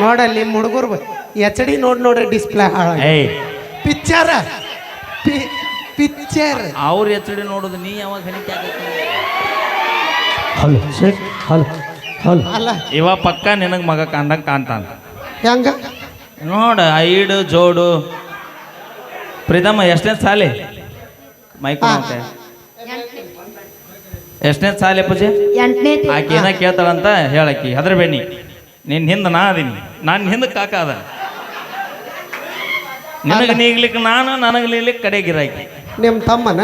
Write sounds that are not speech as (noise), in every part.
ನೋಡಲ್ಲಿ ಹುಡುಗರು H D ನೋಡಿ ನೋಡ್ರಿ ಡಿಸ್ಪ್ಲೇ ಹಾಳ ಏಯ್. ಪಿಕ್ಚರ್ ಪಿಕ್ಚರ್ ಅವ್ರ ಎಚ್ಚಡಿ ನೋಡುದು ನೀ ಯಾವಾಗ ಹಣಿಕೆ ಆಗತ್ತೆ? Hello hello hello. ಅಲ್ಲ. ಇವ ಪಕ್ಕ ನಿನಗೆ ಮಗ ಕಾಣ್ದಂಗೆ ಕಾಣ್ತಾನ. ಹೆಂಗ? ನೋಡ ಐಡು ಜೋಡು. ಪ್ರೀತಮ್ಮ ಎಷ್ಟನೇ ಸಾಲಿ? ಮೈಕ್ ಎಷ್ಟನೇ ಸಾಲಿ ಪೂಜೆ ಎಂಟನೇ ಆಕೆ ಏನ ಕೇಳ್ತಾಳಂತ ಹೇಳಕ್ಕಿ. ಅದ್ರ ಬೆನ್ನಿ ನಿನ್ನ ಹಿಂದೆ ನಾ ಅದೀನಿ. ನಾನು ಹಿಂದೆ ಕಾಕ ಅದ. ನಿನಗೆ ನೀಗ್ಲಿಕ್ಕೆ ನಾನು ನನಗೆ ನೀಗ್ಲಿಕ್ಕೆ ಕಡೆ ಗಿರಾಕಿ. ನಿಮ್ಮ ತಮ್ಮನ?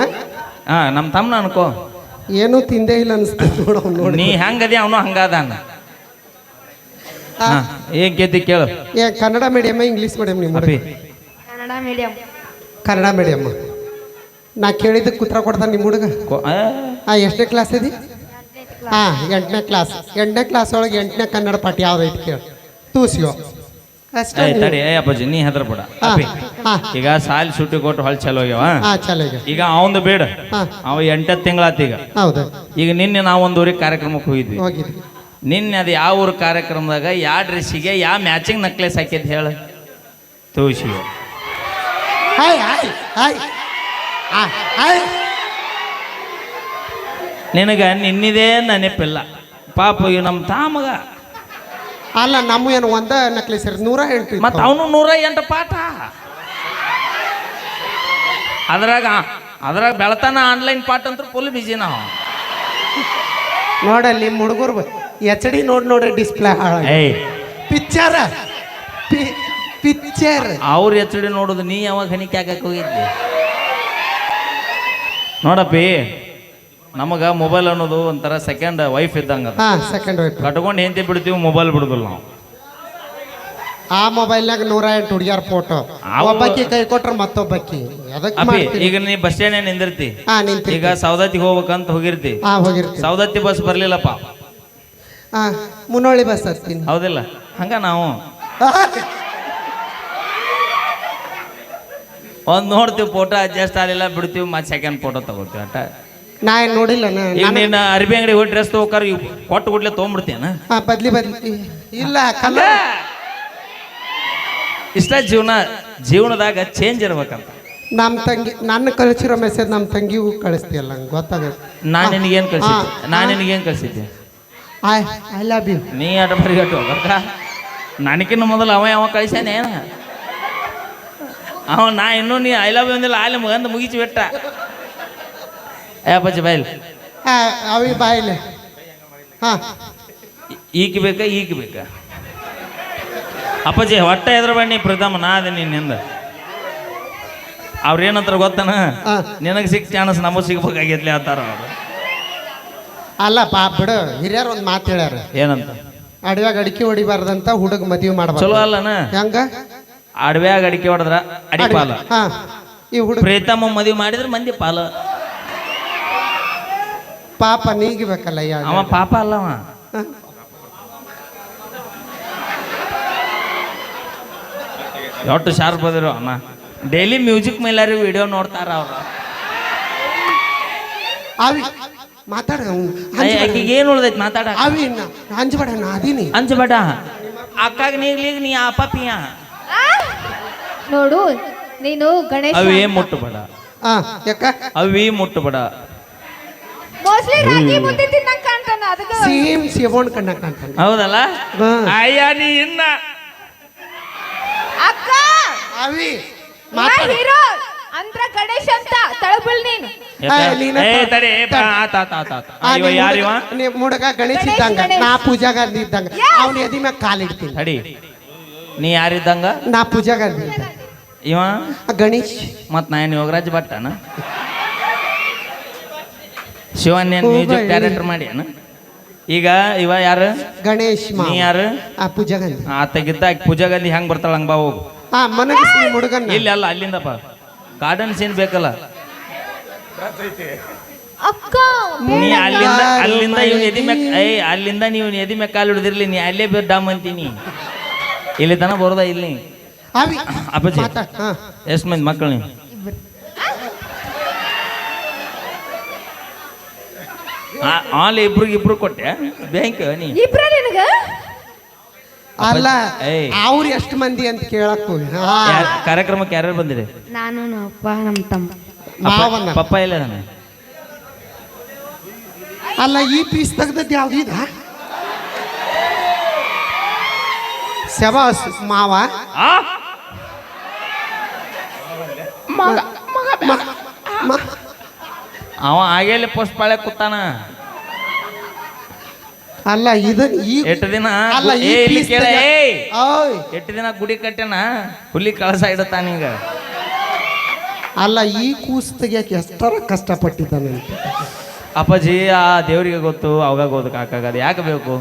ಹಾ ನಮ್ಮ ತಮ್ಮನ ಅನ್ಕೋ. ಏನೂ ತಿಂದೇ ಇಲ್ಲ ಅನಿಸ್ತದೆ ನೋಡ ಅವ್ನು ನೋಡಿ. ನೀ ಹೆಂಗದಿ ಅವನು ಹಂಗಾದ ಆ, ಹಾ ಏನ್ ಗೆದ್ದಿ ಕೇಳು. ಏ ಕನ್ನಡ ಮೀಡಿಯಮ್ಮ ಇಂಗ್ಲೀಷ್ ಮೀಡಿಯಂ ನಿಮ್ಮ ಅಪ್ಪಿ. ಹುಡುಗ ಕನ್ನಡ ಮೀಡಿಯಂ ಕನ್ನಡ ಮೀಡಿಯಮ್ಮ ನಾ ಕೇಳಿದ್ದಕ್ಕೆ ಉತ್ತರ ಕೊಡ್ತಾನೆ ನಿಮ್ಮ ಹುಡುಗ. ಕೊ- ಆ, ಎಷ್ಟನೇ ಕ್ಲಾಸ್ ಇದೆ ಹಾಂ ಎಂಟನೇ ಕ್ಲಾಸ್ ಎಂಟನೇ ಕ್ಲಾಸ್ ಒಳಗೆ ಎಂಟನೇ ಕನ್ನಡ ಪಾಠ ಯಾವ್ದೈತಿ ಕೇಳಿ. ತೂಸಿಯೋ. ಅಷ್ಟೇ ಏ ತಡಿ ಏ ಅಪ್ಪಾಜಿ ನೀ ಹೆದ್ರ ಬಿಡ್ರಿ ಅಪ್ಪಿ ಹಾಂ. ಈಗ ಸಾಲಿ ಸುಟ್ಟಿ ಕೊಟ್ಟು ಹೊಳ್ ಚಲೋ ಹೋಗ್ಯಾವ ಹಾಂ ಚಲೋ ಈಗ ಈಗ ಅವಂದು ಬೇಡ. ಹಾ. ಅವ ಎಂಟತ್ತು ತಿಂಗಳಾತ ಈಗ. ಹೌದು. ಈಗ ನಿನ್ನೆ ನಾವು ಒಂದು ಊರಿಗೆ ಕಾರ್ಯಕ್ರಮಕ್ಕೆ ಹೋಗಿದ್ವಿ. ಹೋಗಿದ್ವಿ. ನಿನ್ನೆ ಅದು ಯಾವ ಊರ ಕಾರ್ಯಕ್ರಮದಾಗ ಯಾವ ಡ್ರೆಸ್ಸಿಗೆ ಯಾವ ಮ್ಯಾಚಿಂಗ್ ನಕ್ಲೆಸ್ ಹಾಕಿದ್ ಹೇಳ. ತೂಸಿ hi hi hi. Hi hi. ನಿನಗ ನಿನ್ನಿದೇ ನೆನಪಿಲ್ಲ. ಪಾಪ ಇವ್ ನಮ್ಮ ತಾಮಗ ಅಲ್ಲ ನಮ್ಮ ಏನು ಒಂದ ನಕ್ಲಿ ಸರ್ ನೂರ ಹೇಳ್ತೀವಿ ಮತ್ತು ಅವನು ನೂರ ಎಂಟು ಪಾಠ. ಅದ್ರಾಗ ಅದ್ರಾಗ ಬೆಳತಾನ ಆನ್ಲೈನ್ ಪಾಠ ಅಂತ ಫುಲ್ ಬಿಜಿ ನಾವು ನೋಡಲ್ಲಿ ನಿಮ್ಮ ಹುಡುಗರು ಎಚ್ ಡಿ ನೋಡಿ ನೋಡ್ರಿ ಡಿಸ್ಪ್ಲೇ ಏಯ್. ಪಿಕ್ಚರ್ ಪಿಕ್ಚರ್ ಅವ್ರ ಎಚ್ ಡಿ ನೋಡುದು ನೀ ಯಾವಾಗ ಹಣಿಕೆ ಹಾಕಕ್ಕೆ ಹೋಗಿದ್ದೆ? ನೋಡಪ್ಪಿ ನಮಗ ಮೊಬೈಲ್ ಅನ್ನೋದು ಒಂಥರ ಸೆಕೆಂಡ್ ವೈಫ್ ಇದ್ದಂಗ ಹಾ ಸೆಕೆಂಡ್ ವೈಫ್ ಕಟ್ಕೊಂಡು ಹೆಂಡತಿ ಬಿಡ್ತೀವಿ ಮೊಬೈಲ್ ಬಿಡುದಿಲ್ಲ ನಾವು. ಆ ಮೊಬೈಲ್ನಾಗ ನೂರ ಎಂಟು ಹುಡುಗಿಯರ ಫೋಟೋ ಅವು- ಒಬ್ಬಕ್ಕಿ ಕೈ ಕೊಟ್ರೆ ಮತ್ತೊಬ್ಬಕ್ಕಿ. ಅದಕ್ಕೆ ಅಪ್ಪಿ ಈಗ ನೀ ಬಸ್ ಸ್ಟ್ಯಾಂಡ್ ನಿಂದಿರ್ತಿ. ಹಾ ನಿಂತಿ ಈಗ ಸೌದತ್ತಿಗೆ ಹೋಗ್ಬೇಕಂತ ಹೋಗಿರ್ತಿ. ಹಾ ಸೌದತ್ತಿ ಬಸ್ ಬರ್ಲಿಲ್ಲಪ್ಪ. ಹಾ ಮುನ್ನೋಳಿ ಬಸ್ ಹತ್ತೀನಿ. ಹೌದಿಲ್ಲ. ಹಂಗ ನಾವು. ಒಂದ್ ನೋಡ್ತೀವಿ ಫೋಟೋ ಅಡ್ಜಸ್ಟ್ ಆಗಲಿಲ್ಲ ಬಿಡ್ತೀವಿ ಮತ್ತೆ ಸೆಕೆಂಡ್ ಫೋಟೋ ತಗೋತೀವಿ ಅಟ ನಾ ಏನ್ ನೋಡಿಲ್ಲ ನಾ- ಈಗ ನಾನು- ನೀನು ಅರ್ಬಿ ಅಂಗಡಿ ಹೋಗಿ ಡ್ರೆಸ್ ತಗೋಕಾರ ಕೊಟ್ಟು ಗುಡ್ಲೆ ತೊಗೊಂಡ್ಬಿಡ್ತೀನ ಹಾ ಬದ್ಲಿ ಬದ್ಲಿ. ಇಲ್ಲ ಕಲ್ಲ ಇಷ್ಟ ಜೀವನ ಜೀವನದಾಗ ಚೇಂಜ್ ಇರ್ಬೇಕಂತ. ನಮ್ಮ ತಂಗಿ ನನ್ನ ಕಳಿಸಿರೋ ಮೆಸೇಜ್ ನಮ್ಮ ತಂಗಿಗೂ ಕಳಿಸ್ತೀಯಲ್ಲ ನಂಗೆ ಗೊತ್ತಾಗುತ್ತೆ ನಾನು ನಿನಗೇನು ಕಳ್ಸಿದ್ದೆ. ನಾನು ನಿನಗೇನು ಕಳ್ಸಿದ್ದೆ? ಐ ಐ ಲವ್ ಯು ನೀ ಅಟ ಮರಿಗಟ್ಟು ಹೋಗಕ್ಕ? ನನಗಿನ್ನ ಮೊದಲು ಅವ ಯಾವ ಕಳ್ಸ್ಯಾನ ಏನ? ಅವ ನಾ ಇನ್ನೂ ನೀ ಐ ಲವ್ ಯು ಅಂದಿಲ್ಲ ಆಯ್ಲೆ ಮುಗಂದು ಮುಗಿಸಿ ಬಿಟ್ಟ ಏ ಬಾಯಿಲ್ ಬಾಯ್ಲ್ ಅವಿ ಬಾಯಿಲೆ ಹಾಂ. ಈಕ ಬೇಕಾ ಈಕ ಬೇಕಾ? ಅಪ್ಪಾಜಿ ಹೊಟ್ಟೆ ಎದ್ರ ಬನ್ನಿ ಪ್ರಥಮ ನಾ ಅದೇ ನಿನ್ನಿಂದ ಅವ್ರೇನಂತಾರ ಗೊತ್ತನ? ಹಾ. ನಿನಗೆ ಸಿಕ್ ಚಾನ್ಸ್ ನಮಗ್ ಸಿಗ್ಬೇಕಾಗೈತ್ಲಿ ಅಂತಾರ ಅವ್ರು. ಅಲ್ಲ ಪಾಪ ಬಿಡು ಹಿರಿಯರು ಒಂದು ಮಾತು ಹೇಳ್ಯಾರ. ಏನಂತ? ಅಡವ್ಯಾಗ ಅಡಿಕೆ ಹೊಡಿಬಾರ್ದಂತ ಹುಡುಗ ಮದುವೆ ಮಾಡ್ಬಾರ್ದು. ಚಲೋ ಅಲ್ಲನ? ಹೆಂಗ? ಅಡವ್ಯಾಗ ಅಡಿಕೆ ಹೊಡೆದ್ರ ಅಡಿ ಪಾಲ. ಈ ಹುಡುಗ ಪ್ರೀತಮ್ಮ ಮದುವೆ ಮಾಡಿದ್ರೆ ಮಂದಿ ಪಾಲ. ಪಾಪ ನೀಗಬೇಕಲ್ಲ ಅವ ಪಾಪ ಅಲ್ಲವ ಎಷ್ಟು ಶಾರ್ಪ್ ಅದಿರೋ ಅಮ್ಮ. ಡೈಲಿ ಮ್ಯೂಸಿಕ್ ಮೇಲಾರಿ ವಿಡಿಯೋ ನೋಡ್ತಾರ ಅವ್ರು. ಅವಿ ಮಾತಾಡ ಆಕಿಗೆ ಏನು ಉಳ್ದೈತಿ ಮಾತಾಡ. ಅವಿ ಅಂಜಬೇಡ ನಾ ಅದೀನಿ. ಅಂಜಬೇಡ ಅಕ್ಕಾಗ ನೀಗ್ಲಿಗ್ ನೀ ಆ? ಪಾಪಿಯ ನೋಡು ನೀನು ಗಣೇಶ ಅವೇ ಮುಟ್ಟಬೇಡ ಹಾ ಯಾಕ? ಅವಿ ಮುಟ್ಟಬೇಡ ಮೋಸ್ಟ್ಲಿ ರಾಗಿ ಮುದ್ದೆ ತಿನ್ನಂಗ್ ಕಾಣ್ತಾನ ಅದಕ್ಕೆ. ಸೇಮ್ ಶಿವಣ್ಣ ಕಣ್ಣ ಕಾಣ್ತಾನೆ. ಹೌದಲ್ಲ? ಹಾ. ಅಯ್ಯ ನೀ ಇನ್ನ. ಅಕ್ಕ! ಅವಿ ನಾ ಮಾತಾಡ. ಹೀರೋ? ಅಂದ್ರ ಗಣೇಶ್ ಅಂತ ತಳಬಲ್ ನೀನು. ಯಾಕ? ಏ, ನೀನ ಏ ತ- ತಡಿ ಏ, ಬಾ, ಆತ ಆತ ಆತ ಆತ. ಇವ ಯಾರಿವ? ನಿಮ್ಮ ಹುಡುಗ ಗಣೇಶ್ ಗಣೇಶ್, ಇದ್ದಂಗ. ಗಣೇಶ್. ನಾ ಪೂಜಾ ಗಾಂಧಿ ಇದ್ದಂಗ. Yes. ಅವ್ನ ಎದಿ ಮ್ಯಾಗ ಕಾಲಿಡ್ತೀನಿ ತಡಿ. ನೀ ಯಾರಿದ್ದಂಗ? ನಾ ಪೂಜಾ ಗಾಂಧಿ ಇದ್ದಂಗ ಇವ? ಆ ಗಣೇಶ್. ಮತ್ ನಾ ಏನ್ ಯೋಗರಾಜ್ ಭಟ್ಟನ ಶಿವನ್ ಏನ್ ಮ್ಯೂಸಿಕ್. ಡೈರೆಕ್ಟರ್ ಮಾಡಿ ಏನ ಈಗ ಇವ ಯಾರು? ಗಣೇಶ್ ಮಾ ನೀ ಯಾರು? ಆ ಪೂಜಾ ಗಾಂಧಿ ಆತಗಿದ್ದ ಪೂಜಾ ಗಂಧಿ ಹೆಂಗ್ ಬರ್ತಾಳ ಹಂಗ ಬಾ ಹೋಗು. ಮನಗಿಸ್ ಹುಡುಗನ್ನ. ಇಲ್ಲಿ ಅಲ್ಲ ಅಲ್ಲಿಂದಪ್ಪ. ಗಾರ್ಡನ್ ಸೀನ್ ಬೇಕಲ್ಲ. ಅಕ್ಕ ನೀ ಅಲ್ಲಿಂದ ಅಲ್ಲಿಂದ ಇವ್ನ ಎದಿ ಮೆಕ್? ಏಯ್ ಅಲ್ಲಿಂದ ನೀವು ಎದಿ ಮೆಕ್ ಕಾಲು ಹಿಡಿದಿರ್ಲಿ ನೀ ಅಲ್ಲೇ ಬೇರೆ ಡಾಮ್ ಅಂತೀನಿ. ಇಲ್ಲಿ ತನ ಬರೋದ ಇಲ್ಲಿ? ಅವಿ ಅಪ್ಪಾಜಿ. ಎಷ್ಟು ಮಂದಿ ಮಕ್ಕಳು ನೀವು? ಆಲ್ ಇಬ್ರಿಗೆ ಇಬ್ರು ಕೊಟ್ಟೆ. ಬ್ಯಾಂಕ್ ನೀ. ಇಬ್ರ ನಿನಗ? ಅಲ್ಲ ಏಯ್. ಅವ್ರು ಎಷ್ಟು ಮಂದಿ ಅಂತ ಕೇಳಕ್ ಹೋಗಿ ಹಾ. ಯಾರ್- ಕಾರ್ಯಕ್ರಮಕ್ಕೆ ಯಾರ್ಯಾರು ಬಂದಿರಿ? ನಾನು ನಮ್ಮ ಅಪ್ಪ ನಮ್ಮ ತಮ್ಮ. ಮಾವನ್ನ ಪಪ್ಪ ಇಲ್ಲ ನಾನು ಅಲ್ಲ ಈ ಪೀಸ್ ತೆಗ್ದದ್ದು ಯಾವ್ದು ಇದ? ಶಬಾಸ್ ಮಾವ. ಮ- ಅವ ಆಗೇಲಿ ಪುಷ್ಪಾಳೆ ಪಾಳೆ ಕೂತಾನ. ಅಲ್ಲ ಇದು ಈ ಎಷ್ಟು ದಿನ ಅಲ್ಲ ಈ ಏ, ಇಲ್ಲಿ piece ಕೇಳ, ತೆಗ್ಯ- ಏಯ್. ಓಯ್! ಎಷ್ಟು ದಿನ ಗುಡಿ ಕಟ್ಟ್ಯಾನ ಹುಲಿ ಕಳಸ ಇಡತಾನೀಗ ಅಲ್ಲ ಈ ಕೂಸ್ ತೆಗಿಯಕ್ಕೆ ಎಷ್ಟರ ಕಷ್ಟಪಟ್ಟಿದ್ದಾನಂತೆ ಅಪ್ಪಾಜಿ ಆ ದೇವ್ರಿಗೆ ಗೊತ್ತು ಅವಾಗ ಓದಕ್ಕೆ ಹಾಕಾಗದು. ಯಾಕೆ ಬೇಕು?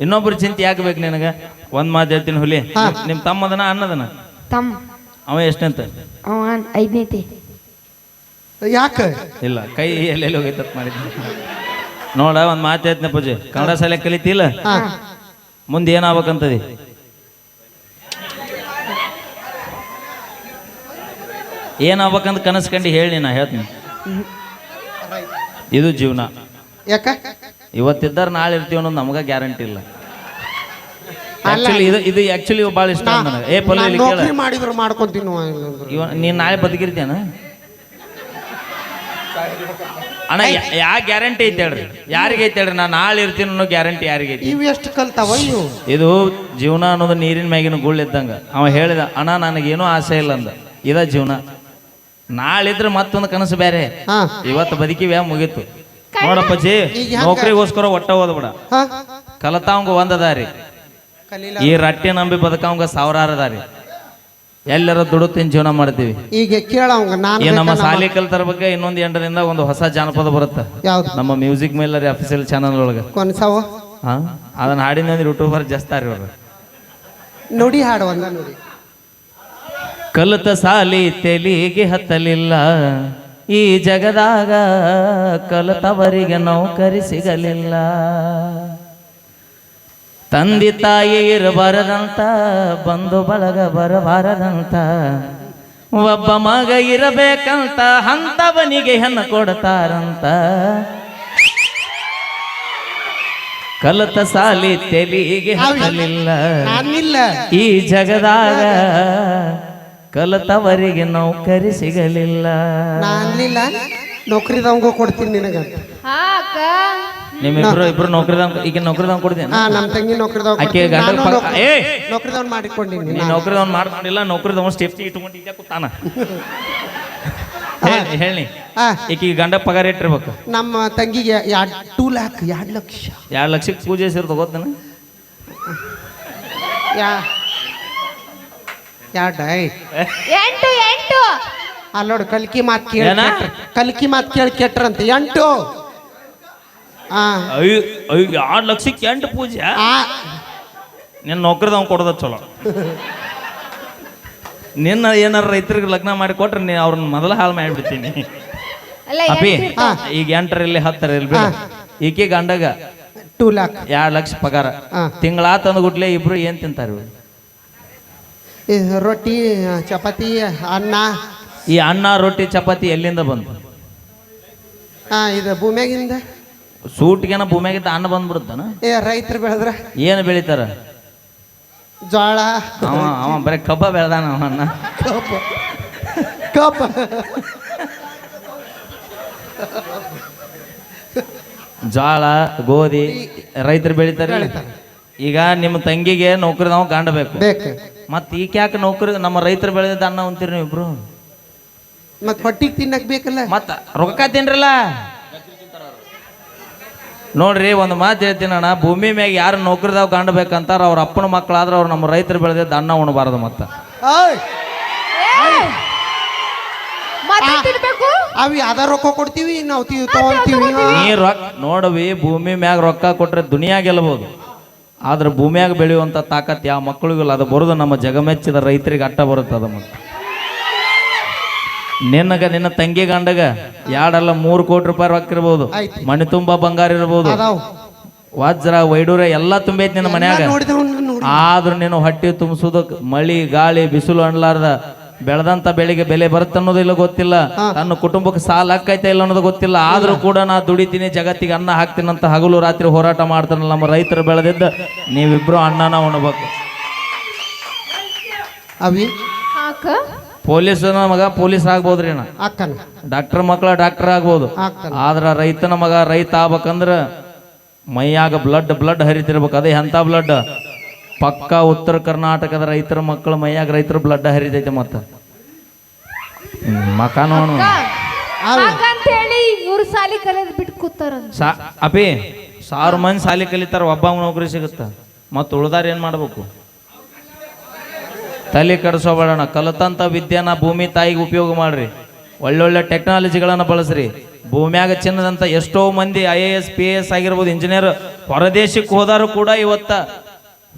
ಇನ್ನೊಬ್ರ ಚಿಂತೆ ಯಾಕೆ ಬೇಕು ನಿನಗೆ? ಒಂದ್ ಮಾತು ಹೇಳ್ತೀನಿ ಹುಲಿ. ಹಾ. ನಿಮ್ ತಮ್ಮದನ ಅನ್ನದನ ತಮ್ಮ ಅವ ಎಷ್ಟಂತ? ಅವ ಐದನೇತಿ. ಯಾಕೆ? ಇಲ್ಲ ಕೈ ಎಲ್ಲೆಲ್ಲಿ ತಪ್ಪು ಮಾಡಿದ ನೋಡ ಒಂದ್ ಮಾತು ಹೇಳ್ತೀನಿ ಪೂಜೆ. ಕನ್ನಡ ಶಾಲೆ ಕಲಿತಿಲ್ಲ? ಮುಂದೆ ಏನಾಗ್ಬೇಕಂತದಿ? ಏನಾಗ್ಬೇಕಂತ ಕನಸ್ಕಂಡು ಹೇಳಿ ನಾ ಹೇಳ್ತೀನಿ. ಇದು ಜೀವನ. ಯಾಕ? ಇವತ್ತಿದ್ದಾರ ನಾಳೆ ಇರ್ತೀವಿ ಅನ್ನೋದು ನಮಗ ಗ್ಯಾರಂಟಿ ಇಲ್ಲ. ಆಕ್ಚುಲಿ ಇದು ಇದು ಆಕ್ಚುಲಿ ಭಾಳ ಇಷ್ಟ ನನಗೆ. ಏ ಪೊಲೀ ನಾ ಇಲ್ಲಿ ಕೇಳ. ನೌಕರಿ ಮಾಡಿದ್ರು ಮಾಡ್ಕೊಂತೀನಿ ನೀನ್ ನಾಳೆ ಬದುಕಿರ್ತೇನ ಅಣ್ಣ ಯಾ ಗ್ಯಾರಂಟಿ ಐತೆ ಹೇಳ್ರಿ. ಯಾರಿಗೆ ಐತೆ ಹೇಳ್ರಿ? ನಾನು ನಾಳೆ ಇರ್ತೀನಿ ಅನ್ನೋ ಗ್ಯಾರಂಟಿ ಯಾರಿಗೆ ಐತಿ? ಇವು ಎಷ್ಟು ಕಲ್ತಾವ ಇವು? ಇದು ಜೀವನ ಅನ್ನೋದು ನೀರಿನ ಮ್ಯಾಗಿನ ಗುಳ್ಳ ಇದ್ದಂಗ. ಅವ ಹೇಳಿದ ಅಣ್ಣ ನನಗೇನೂ ಆಸೆ ಇಲ್ಲ ಅಂದ. ಇದ ಜೀವನ. ನಾಳಿದ್ರೆ ಮತ್ತೊಂದು ಕನಸು ಬೇರೆ. ಹಾ. ಇವತ್ತು ಬದುಕಿವ್ಯಾ ಮುಗೀತು. ನೋಡಪ್ಪಜ್ಜಿ ಈಗ ಹೆಂಗ? ನೌಕರಿಗೋಸ್ಕರ ಒಟ್ಟ ಹೋದ್ಬಿಡ. ಹಾ. ಕಲತಾವಂಗ ಒಂದದಾರಿ ಕಲೀಲ. ಈ ರಟ್ಟೆ ನಂಬಿ ಬದುಕವಂಗ ಸಾವಿರಾರು ದಾರಿ. ಎಲ್ಲರ ದುಡುತ್ತಿನ ಜೀವನ ಮಾಡ್ತೀವಿ. ಈಗ ನಾನು ಈ ನಮ್ಮ ಶಾಲೆ ಸಾಲಿ ಕಲ್ತರ ಬಗ್ಗೆ ಇನ್ನೊಂದು ಎಂಟರಿಂದ ಒಂದು ಹೊಸ ಜಾನಪದ ಬರುತ್ತೆ. ಯಾವ್ದು? ನಮ್ಮ ಮ್ಯೂಸಿಕ್ ಮೇಲರಿ ಅಫಿಷಿಯಲ್ ಚಾನಲ್ ಒಳಗೆ. ಕೊನ್ಸಾವ? ಹಾ? ಅದನ್ನ ಹಾಡಿನ ಯೂಟ್ಯೂಬರ್ ಜಸ್ತಾರಿ ಅವ್ರು. ನುಡಿ ಹಾಡು ಒಂದ ನುಡಿ. ಕಲಿತ ಸಾಲಿ ತೆಲಿಗೆ ಹತ್ತಲಿಲ್ಲ. ಈ ಜಗದಾಗ ಕಲಿತವರಿಗೆ ನೌಕರಿ ಸಿಗಲಿಲ್ಲ. ತಂದೆ ತಾಯಿ ಇರಬಾರದಂತ ಬಂಧು ಬಳಗ ಬರಬಾರದಂತ ಒಬ್ಬ ಮಗ ಇರಬೇಕಂತ ಹಂತವನಿಗೆ ಹೆಣ್ಣು ಕೊಡ್ತಾರಂತ. ಕಲತ ಸಾಲಿ ತೆಲಿಗೆ ಹಾಕಲಿಲ್ಲ ಈ ಜಗದಾಗ ಕಲತವರಿಗೆ ನೌಕರಿ ಸಿಗಲಿಲ್ಲ. ನೌಕರಿ ನೌಕರಿದವಂಗ ಕೊಡ್ತೀನಿ ನಿನಗ ಹಾ ಇಬ್ರು ನಿಮ್ಮಿಬ್ರು ಇಬ್ರು ನೌಕರಿದವ್ ಈಗ ನೌಕರಿದವ್ ಕೊಡ್ತೀನಿ. ಹಾ ನಮ್ಮ ತಂಗಿ ನೌಕರಿದವ್ ಆಕೆ ಗಂಡ ಏ! ನೌಕರಿದವ್ ಮಾಡಿಕೊಂಡಿನಿ ನೀ ನೌಕರಿದವ್ನ ಮಾಡ್ಕೊಂಡಿಲ್ಲ ನೌಕರಿದವ್ ಸ್ಟೆಫ್ಟಿ ಇಟ್ಕೊಂಡು ಇದ್ದೆ ಕೂತಾನ. ಹೇಳಿ ಹೇಳಿ. ಹಾ ಈಗ ಗಂಡ ಪಗಾರ ಇಟ್ಟಿರ್ಬೇಕು ನಮ್ಮ ತಂಗಿಗೆ ಎರಡು ಟೂ ಲ್ಯಾಕ್ ಎರಡು ಲಕ್ಷ. ಎರಡು ಲಕ್ಷಕ್ಕೆ ಪೂಜೆ ಸೇರಿ ತಗೋತಾನೆ ಯಾ. ಐ ಎಂಟು ಎಂಟು. ಅಲ್ಲೋಡು ಕಲ್ಕಿ ಮಾತು ಕೇಳ ಕಲ್ಕಿ ಮಾತು ಕೇಳಿ ಕೆಟ್ರಂತೆ. ಎಂಟು. ಎರಡು ಲಕ್ಷಕ್ಕೆ ಎಂಟು ಪೂಜೆ? ನಿನ್ನ ನಿನ್ನ ಅವ್ನು ಕೊಡೋದ ಚಲೋ. ನಿನ್ನ ಏನಾರ ರೈತರಿಗೆ ಲಗ್ನ ಮಾಡಿ ಕೊಟ್ರೆ ನೀ ಅವ್ರನ್ನ ಮೊದಲ ಹಾಳು ಮಾಡಿಬಿಡ್ತೀನಿ. ಅಲ್ಲ ಅಪ್ಪಿ. ಈಗ ಎಂಟರಲ್ಲಿ ಹತ್ತರಲ್ಲಿ ಬಿಡ. ಈಕೆ ಗಂಡಗ ಟೂ ಲ್ಯಾಕ್. ಎರಡು ಲಕ್ಷ ಪಗಾರ. ತಿಂಗಳ ತಂದ್ಗುಟ್ಲೆ ಇಬ್ರು ಏನು ತಿಂತಾರೆ? ರೊಟ್ಟಿ ಚಪಾತಿ ಅನ್ನ. ಈ ಅನ್ನ ರೊಟ್ಟಿ ಚಪಾತಿ ಎಲ್ಲಿಂದ ಬಂತು? ಹಾಂ ಇದು ಭೂಮ್ಯಾಗಿಂದ ಸೂಟ್ಗೆನ ಭೂಮಿಯಾಗಿದ್ದ ಅನ್ನ ಬಂದ್ಬಿಡುತ್ತಾನ? ಏ ರೈತರು ಬೆಳೆದ್ರ? ಏನು ಬೆಳಿತಾರ? ಜೋಳ ಅವ ಅವ ಬರೀ ಕಬ್ಬ ಬೆಳ್ದಾನ ಅವ ಕಬ್ಬ. ಕಬ್ಬು. ಜೋಳ ಗೋಧಿ ರೈತರು ಬೆಳಿತಾರೆ. ಈಗ ನಿಮ್ಮ ತಂಗಿಗೆ ನೌಕರಿ ನಾವು ಕಾಣಬೇಕು ಬೇಕು. ಮತ್ತೆ ಈಕೆ ಯಾಕೆ ನೌಕರಿ ನಮ್ಮ ರೈತರು ಬೆಳೆದ ಅನ್ನ ಅಂತೀರಿ ನೀವು ಇಬ್ರು? ಮತ್ತೆ ಹೊಟ್ಟಿಗೆ ತಿನ್ನಕ್ ಬೇಕಲ್ಲ? ಮತ್ತ ರೊಕ್ಕ ತಿನ್ರಲ್ಲ? ನೋಡ್ರಿ ಒಂದು ಮಾತು ಹೇಳ್ತೀನಿ ಅಣ್ಣ. ಭೂಮಿ ಮ್ಯಾಗ ಯಾರು ನೌಕರಿದಾಗ ಕಾಣಬೇಕಂತಾರ ಅವ್ರ ಅಪ್ಪನ ಮಕ್ಕಳಾದ್ರೆ ಅವ್ರು ನಮ್ಮ ರೈತರು ಬೆಳೆದಿದ್ದ ಅನ್ನ ಉಣಬಾರ್ದು ಮತ್ತ. ಅವಿ ಅದ ರೊಕ್ಕ ಕೊಡ್ತೀವಿ ನಾವು ತಗೊಂತೀವಿ ನೀ ರೊಕ್ಕ ನೋಡವಿ ಭೂಮಿ ಮ್ಯಾಗ ರೊಕ್ಕ ಕೊಟ್ರೆ ದುನಿಯಾ ಗೆಲ್ಲಬಹುದು ಆದ್ರೆ ಭೂಮಿಯಾಗ ಬೆಳೆಯುವಂಥ ತಾಕತ್ ಯಾವ ಮಕ್ಕಳಿಗಿಲ್ಲ ಅದು ಬರೋದು ನಮ್ಮ ಜಗಮೆಚ್ಚಿದ ರೈತರಿಗೆ ಅಟ್ಟ ಬರುತ್ತೆ ಅದು ಮತ್ತೆ. ನಿನ್ನಗ ನಿನ್ನ ತಂಗಿ ಗಂಡಗ ಯಾಡಲ್ಲ ಮೂರು ಕೋಟಿ ರೂಪಾಯಿ ರೊಕ್ಕ ಇರ್ಬೋದು. ಮನೆ ತುಂಬಾ ಬಂಗಾರ ಇರ್ಬೋದು. ವಜ್ರ ವೈಡೂರ ಎಲ್ಲ ತುಂಬೈತಿ ನಿನ್ನ ಮನ್ಯಾಗ. ಆದ್ರೂ ನೀನು ಹೊಟ್ಟೆ ತುಂಬಿಸೋದಕ್ ಮಳಿ ಗಾಳಿ ಬಿಸಿಲು ಅನ್ಲಾರ್ದ ಬೆಳೆದಂತ ಬೆಳೆಗೆ ಬೆಲೆ ಬರುತ್ತೆ ಅನ್ನೋದು ಇಲ್ಲ ಗೊತ್ತಿಲ್ಲ. ತನ್ನ ಕುಟುಂಬಕ್ಕೆ ಸಾಲ ಹಾಕೈತೆ ಇಲ್ಲ ಅನ್ನೋದು ಗೊತ್ತಿಲ್ಲ. ಆದ್ರೂ ಕೂಡ ನಾ ದುಡಿತೀನಿ ಜಗತ್ತಿಗೆ ಅನ್ನ ಹಾಕ್ತೀನಂತ ಅಂತ ಹಗಲು ರಾತ್ರಿ ಹೋರಾಟ ಮಾಡ್ತಾನಲ್ಲ ನಮ್ಮ ರೈತರು ಬೆಳೆದಿದ್ದ. ನೀವಿಬ್ರು ಅನ್ನನ ಉಣ್ಬೇಕು. ಅವಿ? ಪೊಲೀಸನ ಮಗ ಪೊಲೀಸ್ ಆಗ್ಬೋದ್ರಿ ಅಣ್ಣ ಅಕ್ಕನ ಡಾಕ್ಟರ್ ಮಕ್ಕಳ ಡಾಕ್ಟರ್ ಆಗ್ಬೋದು. ಅಕ್ಕನ ಆದ್ರ ರೈತನ ಮಗ ರೈತ ಆಗ್ಬೇಕಂದ್ರ ಮೈಯಾಗ ಬ್ಲಡ್ ಬ್ಲಡ್ ಹರಿತಿರ್ಬೇಕು. ಅದೇ ಎಂಥ ಬ್ಲಡ್ ಪಕ್ಕ ಉತ್ತರ ಕರ್ನಾಟಕದ ರೈತರ ಮಕ್ಕಳ ಮೈಯಾಗ ರೈತರ ಬ್ಲಡ್ ಹರಿತೈತೆ ಮತ್ತ. ಮಕ ನೋಡು. ಹಾಗಂತ ಹೇಳಿ ಇವ್ರು ಸಾಲಿ ಕಲಿಯೋದ್ ಬಿಟ್ಟು ಕೂತಾರ. ಸಾ ಅಪಿ ಸಾವಿರ ಮಂದಿ ಸಾಲಿ ಕಲಿತಾರ ಒಬ್ಬ ನೌಕರಿ ಸಿಗುತ್ತ. ಮತ್ತು ಉಳ್ದಾರ ಏನ್ ಮಾಡ್ಬೇಕು? ತಲೆ ಕೆಡಿಸೋಬೇಡೋಣ ಕಲಿತಂಥ ವಿದ್ಯೆನ ಭೂಮಿ ತಾಯಿಗೆ ಉಪಯೋಗ ಮಾಡ್ರಿ. ಒಳ್ಳೊಳ್ಳೆ ಟೆಕ್ನಾಲಜಿಗಳನ್ನು ಬಳಸ್ರಿ. ಭೂಮ್ಯಾಗ ಚಿನ್ನದಂತ ಎಷ್ಟೋ ಮಂದಿ I A S P S ಆಗಿರ್ಬೋದು ಇಂಜಿನಿಯರ್ ಹೊರದೇಶಕ್ಕೆ ಹೋದಾರು ಕೂಡ ಇವತ್ತ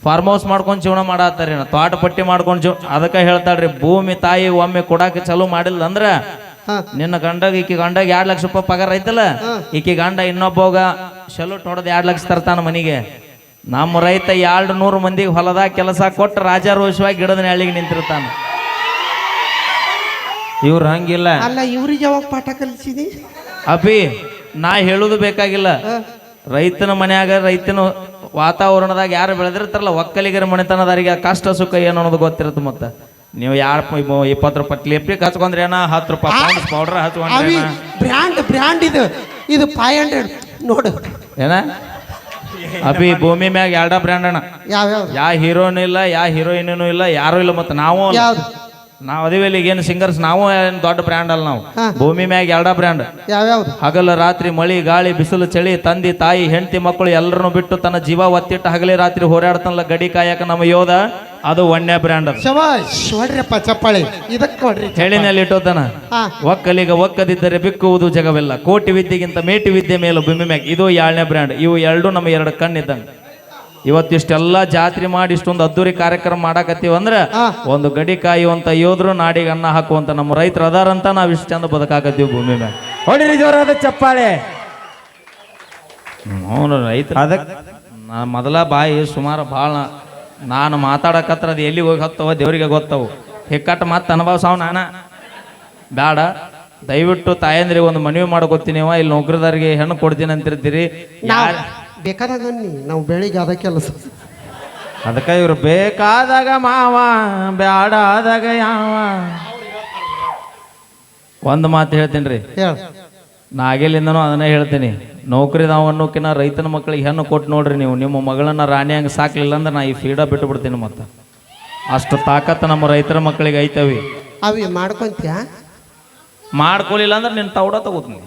ಫಾರ್ಮ್ ಹೌಸ್ ಮಾಡ್ಕೊಂಡು ಜೀವನ ಮಾಡತ್ತಾರ ತೋಟ ಪಟ್ಟಿ ಮಾಡ್ಕೊಂಡು ಜೀವ ಅದಕ್ಕೆ ಹೇಳ್ತಾಳ್ರಿ ಭೂಮಿ ತಾಯಿ ಒಮ್ಮೆ ಕೊಡಕ್ಕೆ ಚಾಲು ಮಾಡಿಲ್ಲ ಅಂದ್ರೆ ನಿನ್ನ ಗಂಡಗ ಈಕಿ ಗಂಡಗ ಎರಡು ಲಕ್ಷ ರೂಪಾಯಿ ಪಗಾರ ಐತಲ್ಲ? ಈಕಿ ಗಂಡ ಇನ್ನೊಬ್ಬಗ ಚಲೋ ಹೊಡೆದ್ ಎರಡು ಲಕ್ಷ ತರ್ತಾನ ಮನಿಗೆ. ನಮ್ಮ ರೈತ ಎರಡು ನೂರು ಮಂದಿಗೆ ಹೊಲದಾಗ ಕೆಲಸ ಕೊಟ್ಟು ರಾಜಾರೋಷವಾಗಿ ಗಿಡದ ನೆಳಿಗೆ ನಿಂತಿರ್ತಾನೆ. ಇವ್ರು ಹಂಗಿಲ್ಲ. ಅಲ್ಲ ಇವ್ರಿಗೆ ಯಾವಾಗ ಪಾಠ ಕಲಿಸಿದಿ? ಅಪಿ ನಾ ಹೇಳುದು ಬೇಕಾಗಿಲ್ಲ. ರೈತನ ಮನ್ಯಾಗ ರೈತನ ವಾತಾವರಣದಾಗ ಯಾರು ಬೆಳೆದಿರ್ತಾರಲ್ಲ ಒಕ್ಕಲಿಗರ ಮನೆತನದಾರಿಗೆ ಕಷ್ಟ ಸುಖ ಏನು ಅನ್ನೋದು ಗೊತ್ತಿರುತ್ತೆ ಮತ್ತೆ. ನೀವು ಯಾರು ಇಪ್ಪತ್ತು ರೂಪಾಯಿ ಲಿಪ್ಟಿಕ್ ಹಚ್ಕೊಂಡ್ರೆ ಏನ ಹತ್ತು ರೂಪಾಯಿ ಪೌಂಡ್ಸ್ ಪೌಡರ್ ಹಚ್ಕೊಂಡ್ರೆ? ಬ್ರ್ಯಾಂಡ್ ಬ್ರ್ಯಾಂಡ್ ಇದು ಇದು ಫೈವ್ ಹಂಡ್ರೆಡ್ ನೋಡು. ಏನ? (laughs) ಅಭಿ ಭೂಮಿ ಮ್ಯಾಗ ಎರಡ ಬ್ರ್ಯಾಂಡ್ ಅಣ್ಣ? ಯಾವ ಯಾ ಹೀರೋನು ಇಲ್ಲ ಯಾ ಹೀರೋಯಿನೂ ಇಲ್ಲ ಯಾರು ಇಲ್ಲ ಮತ್ತೆ ನಾವು. ಯಾವ್ದು? ನಾವ್ ಅದಿವಿ ಇಲ್ಲಿ ಏನು ಸಿಂಗರ್ಸ್ ನಾವು ಏನ್ ದೊಡ್ಡ ಬ್ರ್ಯಾಂಡ್ ಅಲ್ಲ ನಾವು. ಭೂಮಿ ಮ್ಯಾಗ ಎರಡ ಬ್ರ್ಯಾಂಡ್ ಯಾವ್ಯಾವ್ದು? ಹಗಲು ರಾತ್ರಿ ಮಳಿ ಗಾಳಿ ಬಿಸಿಲು ಚಳಿ ತಂದಿ ತಾಯಿ ಹೆಂಡತಿ ಮಕ್ಕಳು ಎಲ್ಲರನ್ನು ಬಿಟ್ಟು ತನ್ನ ಜೀವ ಒತ್ತಿಟ್ಟು ಹಗಲಿ ರಾತ್ರಿ ಹೋರಾಡ್ತಾನಲ್ಲ ಗಡಿ ಕಾಯಕ ನಮ್ಮ ಯೋಧ? ಅದು ಒಣ್ಣೆ ಬ್ರ್ಯಾಂಡ್ ಅದು. ಶಬಾಷ್. ಹೊಡ್ರಪ್ಪ ಚಪ್ಪಾಳೆ. ಇದಕ್ಕೆ ಹೇಳಿನಲ್ಲಿ ಇಟ್ಟೋತನ? ಹಾ. ಒಕ್ಕಲಿಗ ಒಕ್ಕದಿದ್ದರೆ ಬಿಕ್ಕುವುದು ಜಗವೆಲ್ಲ. ಕೋಟಿ ವಿದ್ಯೆಗಿಂತ ಮೇಟಿ ವಿದ್ಯೆ ಮೇಲೆ ಭೂಮಿ ಮ್ಯಾಗ. ಇದು ಏಳನೇ ಬ್ರ್ಯಾಂಡ್ ಇವು ಎರಡು ನಮ್ಮ ಎರಡು ಕಣ್ಣಿದ್ದಂಗೆ. ಇವತ್ತಿಷ್ಟೆಲ್ಲ ಜಾತ್ರೆ ಮಾಡಿ ಇಷ್ಟೊಂದು ಅದ್ದೂರಿ ಕಾರ್ಯಕ್ರಮ ಮಾಡಾಕತ್ತೀವಿ ಅಂದ್ರೆ ಹಾ. ಒಂದು ಗಡಿ ಕಾಯುವಂತ ಯೋಧರು ನಾಡಿಗೆ ಅನ್ನ ಹಾಕುವಂತ ನಮ್ಮ ರೈತರು ಅದಾರಂತ ನಾವು ಇಷ್ಟು ಚಂದ ಬದುಕಾಕತ್ತೀವಿ ಭೂಮಿ ಮ್ಯಾಗ. ಹೊಡಿರಿ ಜೋರಾದ ಚಪ್ಪಾಳೆ. ಅವನು ರೈತ ಅದಕ್ಕೆ ನಾ ಮೊದಲ ಬಾಯಿ ಸುಮಾರು ಭಾಳ ನಾನು ಮಾತಾಡಕತ್ರ ಅದು ಎಲ್ಲಿ ಹೋಗಿ ಹತ್ತವ ದೇವರಿಗೆ ಗೊತ್ತವು. ಹಿಕ್ಕಟ್ಟು ಮತ್ತೆ ಅನುಭವಿಸವ್ ನಾನ. ಬೇಡ ದಯವಿಟ್ಟು ತಾಯಂದ್ರಿಗೆ ಒಂದು ಮನವಿ ಮಾಡ್ಕೊತೀನಿವ ಇಲ್ಲಿ ನೌಕರದಾರಿಗೆ ಹೆಣ್ಣು ಕೊಡ್ತೀನಿ ಅಂತಿರ್ತೀರಿ. ಬೇಕಾದಾಗ ನಾವು ಬೆಳಿಗ್ಗೆ ಅದ ಕೆಲಸ. ಅದಕ್ಕೆ ಇವ್ರು ಬೇಕಾದಾಗ ಮಾವ ಬ್ಯಾಡ ಆದಾಗ ಯಾವ. ಒಂದು ಮಾತು ಹೇಳ್ತೀನಿ ರೀ ಹೇಳ. ನಾ ಆಗಿಲಿಂದನೂ ಅದನ್ನೇ ಹೇಳ್ತೀನಿ. ನೌಕರಿ ನಾವು ಅನ್ನೋಕಿನ ರೈತನ ಮಕ್ಕಳಿಗೆ ಹೆಣ್ಣು ಕೊಟ್ಟು ನೋಡ್ರಿ ನೀವು. ನಿಮ್ಮ ಮಗಳನ್ನ ರಾಣಿ ಹಂಗೆ ಸಾಕ್ಲಿಲ್ಲ ಅಂದ್ರೆ ನಾ ಈ ಫೀಡ ಬಿಟ್ಟು ಬಿಡ್ತೀನಿ ಮತ್ತೆ. ಅಷ್ಟು ತಾಕತ್ತು ನಮ್ಮ ರೈತರ ಮಕ್ಕಳಿಗೆ ಐತವಿ. ಅವಿ ಮಾಡ್ಕೊಂತೀಯ? ಮಾಡ್ಕೊಲಿಲ್ಲ ಅಂದ್ರೆ ನಿನ್ನ ತೌಡ ತಗೋತೀನಿ.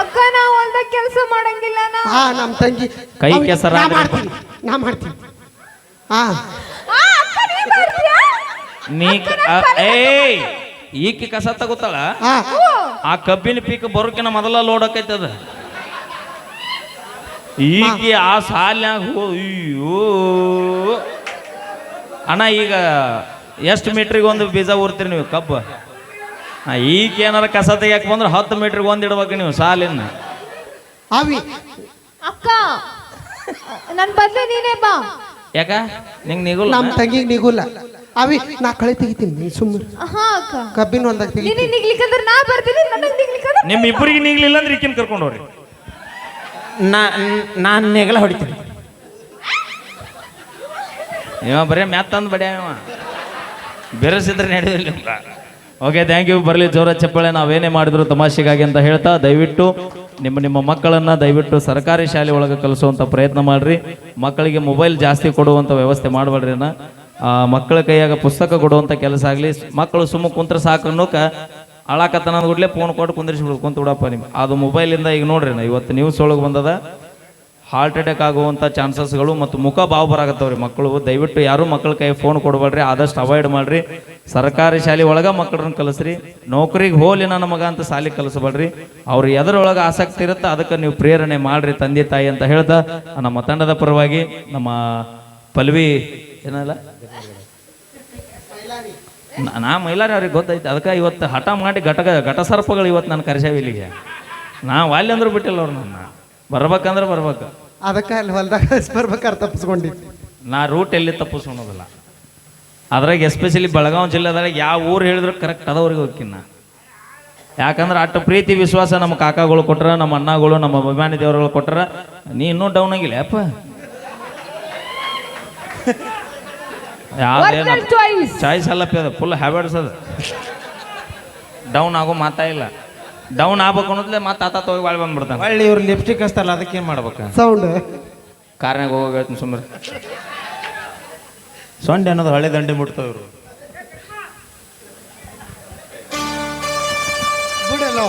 ಅಕ್ಕ ನಾವು ಹೊಲ್ದಾಗ ಕೆಲಸ ಮಾಡಂಗಿಲ್ಲ ಹಾ ನಮ್ಮ ತಂಗಿ ಕೈ ಕೆಸರ ನಾ ಮಾಡ್ತೀನಿ ನಾ ಮಾಡ್ತೀನಿ. ಹಾ. ಆ, ಅಕ್ಕ ನೀ ಬರ್ತೀಯಾ? ನೀ ಏಯ್! ಈಕಿ ಕಸ ತಗೋತಾಳ? ಹಾ ಆ ಕಬ್ಬಿನ ಪೀಕ್ ಬರೋಕಿನ ಮೊದಲ ಲೋಡ್ ಆಕೈತೆ ಅದ. ಈಕಿ ಆ ಸಾಲ್ಯಾಗ ಅಯ್ಯೋ. ಅಣ್ಣ ಈಗ ಎಷ್ಟು ಮೀಟ್ರಿಗೆ ಒಂದು ಬೀಜ ಊರ್ತೀರಿ ನೀವು ಕಬ್ಬು? ಈಗ ಈಕಿ ಏನಾರ ಕಸ ತೆಗಿಯಕ್ ಬಂದ್ರೆ ಹತ್ತು ಮೀಟ್ರಿಗೆ ಒಂದು ಇಡ್ಬೇಕು ನೀವು ಸಾಲಿನ. ಅವಿ ಅಕ್ಕ ನನ್ ಬದಲು ನೀನೇ ಬಾ. ಯಾಕ? ನಿಂಗೆ ನಿಗುಲ್ಲ? ನಮ್ಮ ತಂಗಿಗೆ ನಿಗುಲ್ಲ. ಅವಿ ನಾ ಕಳೆ ತೆಗಿತೀನಿ ಸುಮ್ಮನೆ ಹಾ ಅಕ್ಕ. ಕಬ್ಬಿನ ಹೊಲ್ದಾಗ ತೆಗಿ ನೀನು ನಿಗ್ಲಿಕ್ಕಂದ್ರೆ ನಾ ಬರ್ತೀನಿ ನನಗ್ ನಿಗ್ಲಿಕ್ಕಂದ್ರೆ ನಿಮ್ಮ ಇಬ್ಬರಿಗೆ ನಿಗ್ಲಿಲ್ಲ ಅಂದ್ರೆ ಈಕಿನ ಕರ್ಕೊಂಡು ಹೋಗ್ರಿ. ನಾ ನಾನು ನೆಗಲ ಹೊಡಿತೀನಿ. ಇವ ಬರೀ ಮ್ಯಾತ್ ತಂದು ಇವ. ಬೆರೆಸಿದ್ರೆ ನಡೆಯಲ್ಲ ಓಕೆ ಥ್ಯಾಂಕ್ ಯು ಬರಲಿ ಜೋರ ಚಪ್ಪಾಳೆ. ನಾವೇನೇ ಮಾಡಿದ್ರು ತಮಾಷೆಗಾಗಿ ಅಂತ ಹೇಳ್ತಾ ದಯವಿಟ್ಟು ನಿಮ್ಮ ನಿಮ್ಮ ಮಕ್ಕಳನ್ನು ದಯವಿಟ್ಟು ಸರ್ಕಾರಿ ಶಾಲೆ ಒಳಗೆ ಕಲಿಸುವಂಥ ಪ್ರಯತ್ನ ಮಾಡಿರಿ. ಮಕ್ಕಳಿಗೆ ಮೊಬೈಲ್ ಜಾಸ್ತಿ ಕೊಡುವಂಥ ವ್ಯವಸ್ಥೆ ಮಾಡಬೇಡ್ರಿ ಅಣ್ಣ. ಮಕ್ಕಳ ಕೈಯಾಗ ಪುಸ್ತಕ ಕೊಡುವಂಥ ಕೆಲಸ ಆಗಲಿ, ಮಕ್ಕಳು ಸುಮ್ಮ ಕುಂತ್ರ ಸಾಕು ಅಳಾಕತ್ತನ ಕೂಡಲೇ ಫೋನ್ ಕೊಟ್ಟು ಕುಂದ್ರಿಸ್ಬಿಡು ಕುಂತ ಬಿಡಪ್ಪ ನಿಮ್ಮ ಅದು ಮೊಬೈಲಿಂದ ಈಗ ನೋಡ್ರಿ ನಾ, ಇವತ್ತು ನ್ಯೂಸ್ ಒಳಗೆ ಬಂದದ. ಹಾರ್ಟ್ ಅಟ್ಯಾಕ್ ಆಗುವಂಥ ಚಾನ್ಸಸ್ಗಳು ಮತ್ತು ಮುಖ ಬಾವು ಬರಾಕತ್ತವ್ರಿ ಮಕ್ಕಳು. ದಯವಿಟ್ಟು ಯಾರು ಮಕ್ಕಳ ಕೈ ಫೋನ್ ಕೊಡಬೇಡ್ರಿ, ಆದಷ್ಟು ಅವಾಯ್ಡ್ ಮಾಡ್ರಿ. ಸರ್ಕಾರಿ ಶಾಲೆ ಒಳಗೆ ಮಕ್ಕಳನ್ನ ಕಲಿಸ್ರಿ. ನೌಕರಿಗೆ ಹೋಲಿ ನನ್ನ ಮಗ ಅಂತ ಶಾಲೆ ಕಲಿಸಬೇಡ್ರಿ. ಅವ್ರು ಎದರೊಳಗೆ ಆಸಕ್ತಿ ಇರುತ್ತೆ, ಅದಕ್ಕೆ ನೀವು ಪ್ರೇರಣೆ ಮಾಡ್ರಿ ತಂದೆ ತಾಯಿ ಅಂತ ಹೇಳ್ತಾ ನಮ್ಮ ತಂಡದ ಪರವಾಗಿ ನಮ್ಮ ಪಲ್ವಿ ಏನಲ್ಲ? ನಾ- ಮೈಲಾರಿ ಅವ್ರಿಗೆ ಗೊತ್ತೈತೆ. ಅದಕ್ಕೆ ಇವತ್ತು ಹಠ ಮಾಡಿ ಘಟ ಘಟ ಸರ್ಪಗಳು ಇವತ್ತು ನಾನು ಕರೆಸೇವಿ ಇಲ್ಲಿಗೆ. ನಾವು ಅಲ್ಲಿ ಅಂದ್ರೆ ಬಿಟ್ಟಿಲ್ಲ ಅವ್ರು ನನ್ನ. ಬರ್ಬೇಕಂದ್ರೆ ಬರ್ಬೇಕು. ಅದಕ್ಕೆ ಅಲ್ಲಿ ಹೊಲ್ದಾಗ (laughs) ಬರ್ಬೇಕಾರೆ ತಪ್ಪಿಸ್ಕೊಂಡಿದ್ವಿ ನಾ ರೂಟ್ ಎಲ್ಲಿ ತಪ್ಪಿಸ್ಕೊಳೋದಿಲ್ಲ. ಅದ್ರಾಗ ಎಸ್ಪೆಷಲಿ ಬೆಳಗಾವಿ ಜಿಲ್ಲೆದಾಗ ಯಾವ ಊರು ಹೇಳಿದ್ರು ಕರೆಕ್ಟ್ ಅದವ್ರಿಗೆ ಅವ್ರಿಗೆ ನಾ. ಯಾಕಂದ್ರೆ ಅಷ್ಟು ಪ್ರೀತಿ ವಿಶ್ವಾಸ ನಮ್ಮ ಕಾಕಾಗಳು ಕೊಟ್ರ ನಮ್ಮ ಅಣ್ಣಗಳು ನಮ್ಮ ಅಭಿಮಾನಿ ದೇವರುಗಳು ಕೊಟ್ರ ನೀ ಇನ್ನೂ ಡೌನ್ ಆಗಿಲ್ಲ ಅಪ್ಪ. ಚಾಯ್ಸ್ ಅಲ್ಲಪ್ಪ ಅದು ಫುಲ್ ಹ್ಯಾಬಿಟ್ಸ್ ಅದು. ಡೌನ್ ಆಗೋ ಮಾತಾ ಇಲ್ಲ. ಡೌನ್ ಆಗ್ಬೇಕು ಅನ್ನೋದ್ಲೆ ಮತ್ತೆ ಆತ ಹೋಗಿ ಬಾಳ್ ಬಂದ್ಬಿಡ್ತಾನೆ. ಒಳ್ಳೆ ಇವ್ರು ಲಿಪ್ಸ್ಟಿಕ್ ಹಚ್ತಾರಲ್ಲ ಅದಕ್ಕೆ ಏನು ಮಾಡ್ಬೇಕು? ಸೌಂಡ್ ಕಾರ್ನಾಗ ಹೋಗಿ ಸುಮ್ಮನೆ. ಸೊಂಡೆ ಅನ್ನೋದು ಹಳೆ ದಂಡೆ ಮುಟ್ತಾವ ಇವರು. ಬಿಡಲ್ಲ